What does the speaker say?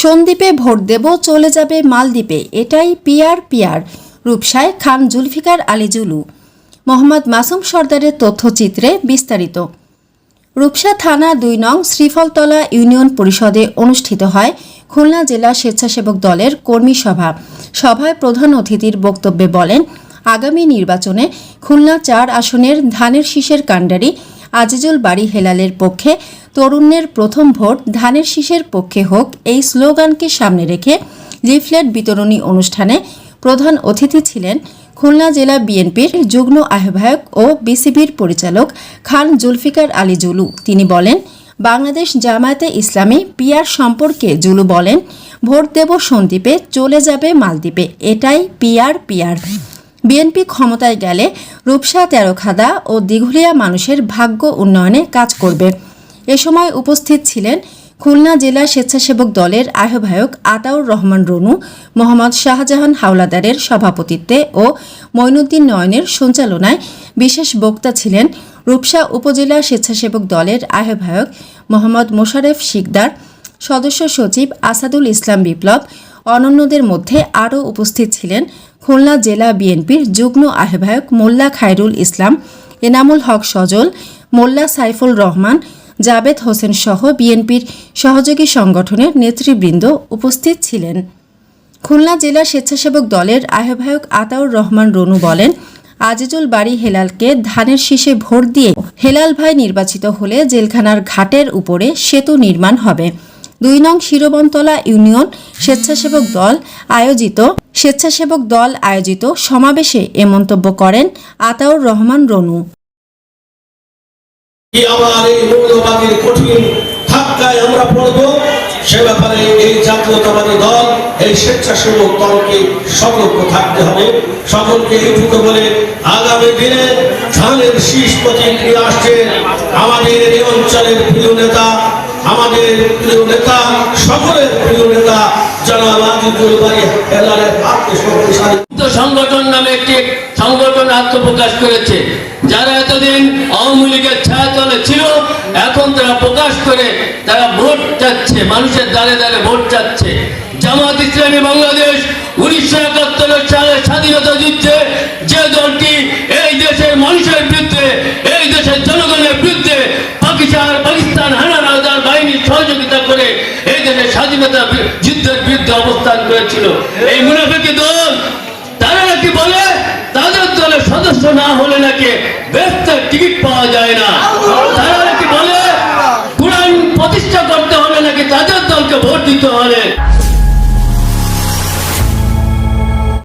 সন্দ্বীপে vote দেব, চলে যাবে মালদ্বীপে। এটাই পিয়ার পিয়ার রূপসায় খান জুলফিকার আলী জুলু। মোহাম্মদ মাসুম সর্দারের তথ্যচিত্রে বিস্তারিত। রূপসা থানা দুই নং শ্রীফলতলা ইউনিয়ন পরিষদে অনুষ্ঠিত হয় খুলনা জেলা স্বেচ্ছাসেবক দলের কর্মী সভা। সভায় প্রধান অতিথির বক্তব্যে বলেন, আগামী নির্বাচনে খুলনা চার আসনের ধানের শীষের কাণ্ডারি আজিজুল বাড়ি হেলালের পক্ষে তরুণের প্রথম ভোট ধানের শীষের পক্ষে হোক এই স্লোগানকে সামনে রেখে লিফলেট বিতরণী অনুষ্ঠানে প্রধান অতিথি ছিলেন খুলনা জেলা বিএনপির যুগ্ম আহ্বায়ক ও বিসিবির পরিচালক খান জুলফিকার আলী জুলু। তিনি বলেন, বাংলাদেশ জামায়াতে ইসলামী পিয়ার সম্পর্কে জুলু বলেন, ভোট দেব সন্দ্বীপে, চলে যাবে মালদ্বীপে। এটাই পিয়ার পিয়ার বিএনপি ক্ষমতায় গেলে রূপসা তেরোখাদা ও দিঘুলিয়া মানুষের ভাগ্য উন্নয়নে কাজ করবে। এ সময় উপস্থিত ছিলেন খুলনা জেলা স্বেচ্ছাসেবক দলের আহ্বায়ক আতাউর রহমান রনু, মোহাম্মদ শাহজাহান হাওলাদারের সভাপতিত্বে ও মঈনুদ্দিন নয়নের সঞ্চালনায় বিশেষ বক্তা ছিলেন রূপসা উপজেলা স্বেচ্ছাসেবক দলের আহ্বায়ক মোহাম্মদ মোশারেফ শিকদার, সদস্য সচিব আসাদুল ইসলাম বিপ্লব, অনন্যদের মধ্যে আরও উপস্থিত ছিলেন খুলনা জেলা বিএনপির যুগ্ম আহ্বায়ক মোল্লা খায়রুল ইসলাম, এনামুল হক সজল, মোল্লা সাইফুল রহমান, জাবেদ হোসেন সহ বিএনপির সহযোগী সংগঠনের নেতৃবৃন্দ উপস্থিত ছিলেন। খুলনা জেলা স্বেচ্ছাসেবক দলের আহ্বায়ক আতাউর রহমান রনু বলেন, আজিজুল বাড়ি হেলালকে ধানের শীষে ভোট দিয়ে হেলাল ভাই নির্বাচিত হলে জেলখানার ঘাটের উপরে সেতু নির্মাণ হবে। দুই নং শিরবনতলা ইউনিয়ন স্বেচ্ছাসেবক দল আয়োজিত স্বেচ্ছাসেবক দল আয়োজিত সমাবেশে এ মন্তব্য করেন আতাউর রহমান রনু। সে ব্যাপারে এই জাতীয়তাবাদী দল, এই স্বেচ্ছাসেবক দলকে সতর্ক থাকতে হবে। সকলকে বলে আগামী দিনে ধানের শীষ প্রতীক নিয়ে আসছেন আমাদের এই অঞ্চলের প্রিয় নেতা, আমাদের নেতা, সকলের প্রিয় নেতা, জনাব আজিজুল বাড়ি হেলালের হাতকে শক্তিশালী সংগঠন নামে একটি সংগঠন আত্মপ্রকাশ করেছে, যারা এতদিন আওয়ামী লীগের ছায়াতলে ছিল, এখন তারা প্রকাশ করে তারা ভোট চাচ্ছে, মানুষের দ্বারে দ্বারে ভোট চাচ্ছে। জামাত ইসলামী বাংলাদেশ উনিশশো একাত্তর সালে করেছিল। এই মুনাফিকি দল, তারা নাকি বলে, তাদের দলের সদস্য না হলে নাকি ব্যস্তের টিকিট পাওয়া যায় না। তারা নাকি বলে, কোরআন প্রতিষ্ঠা করতে হলে নাকি তাদের দলকে ভোট দিতে হলে